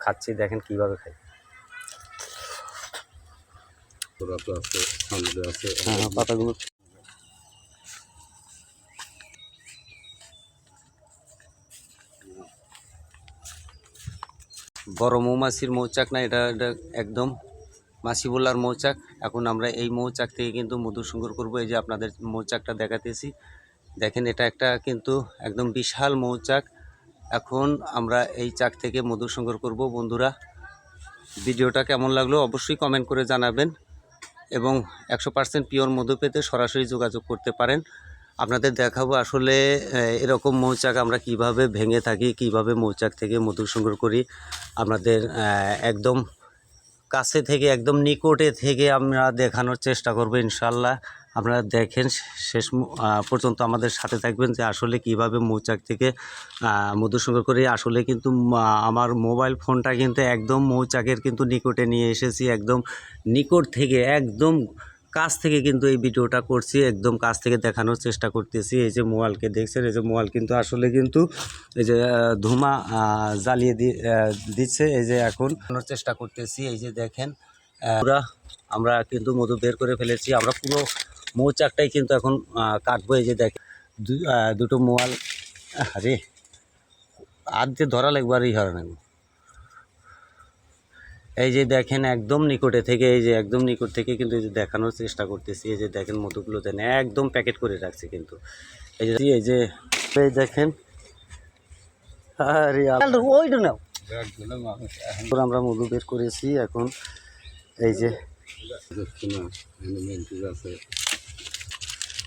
খাচ্ছি দেখেন কীভাবে খাই। হ্যাঁ হ্যাঁ, পাতাগুলো। বড় মৌমাছির মৌচাক না এটা এটা একদম মাছিবোলার মৌচাক। এখন আমরা এই মৌচাক থেকে কিন্তু মধু সংগ্রহ করব। এই যে আপনাদের মৌচাকটা দেখাতেছি দেখেন এটা একটা কিন্তু একদম বিশাল মৌচাক। এখন আমরা এই চাক থেকে মধু সংগ্রহ করব, বন্ধুরা। ভিডিওটা কেমন লাগল অবশ্যই কমেন্ট করে জানাবেন এবং একশো পার্সেন্ট পিওর মধু পেতে সরাসরি যোগাযোগ করতে পারেন। আপনাদের দেখাবো আসলে এরকম মৌচাক আমরা কীভাবে ভেঙে থাকি, কীভাবে মৌচাক থেকে মধু সংগ্রহ করি। আপনাদের একদম কাছে থেকে, একদম নিকটে থেকে আমরা দেখানোর চেষ্টা করব ইনশাল্লাহ আপনারা দেখেন, শেষ পর্যন্ত আমাদের সাথে থাকবেন যে আসলে কীভাবে মৌচাক থেকে মধু সংগ্রহ করি আসলে কিন্তু আমার মোবাইল ফোনটা কিন্তু একদম মৌচাকের কিন্তু নিকটে নিয়ে এসেছি, একদম নিকট থেকে, একদম কাছ থেকে কিন্তু এই ভিডিওটা করছি, একদম কাছ থেকে দেখানোর চেষ্টা করতেছি। এই যে মোবাইলকে দেখছেন, এই যে মোবাইল কিন্তু আসলে কিন্তু, এই যে ধুমা জ্বালিয়ে দিচ্ছে, এই যে এখন চেষ্টা করতেছি, এই যে দেখেন আমরা কিন্তু মধু বের করে ফেলেছি, আমরা পুরো মৌচাকটাই কিন্তু এখন কাটবো এই যে দেখ দু- দুটো মোবাইল আরে আর যে ধরা লাগবে আর ই হবে না এই যে দেখেন একদম নিকটে থেকে এই যে একদম নিকট থেকে কিন্তু এই যে দেখানোর চেষ্টা করতেছি এই যে দেখেন মধুগুলো দেন একদম প্যাকেট করে রাখছে কিন্তু। এই যে এই যে এই দেখেন আরে ওইটা নাও। আমরা মধু বের করেছি এখন এই যে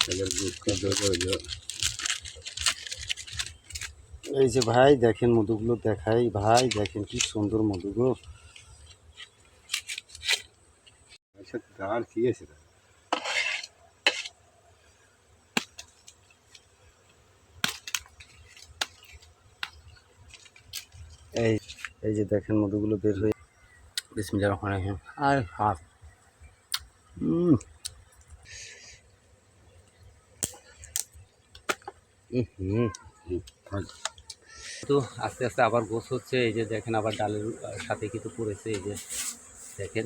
দেখছি না এনিমেন্ট আছে এদের গ্রুপ কাজ করে দিও এই যে ভাই দেখেন মধুগুলো দেখাই ভাই দেখেন কি সুন্দর মধু গো আচ্ছা আর কি আছে রে? এই এই যে দেখেন মধুগুলো বের হয়ে বিসমিল্লাহির রহমানির রহিম আর হাত হুম তো আস্তে আস্তে আবার গোছ হচ্ছে, এই যে দেখেন আবার ডালের সাথে কিন্তু পড়েছে, এই যে দেখেন।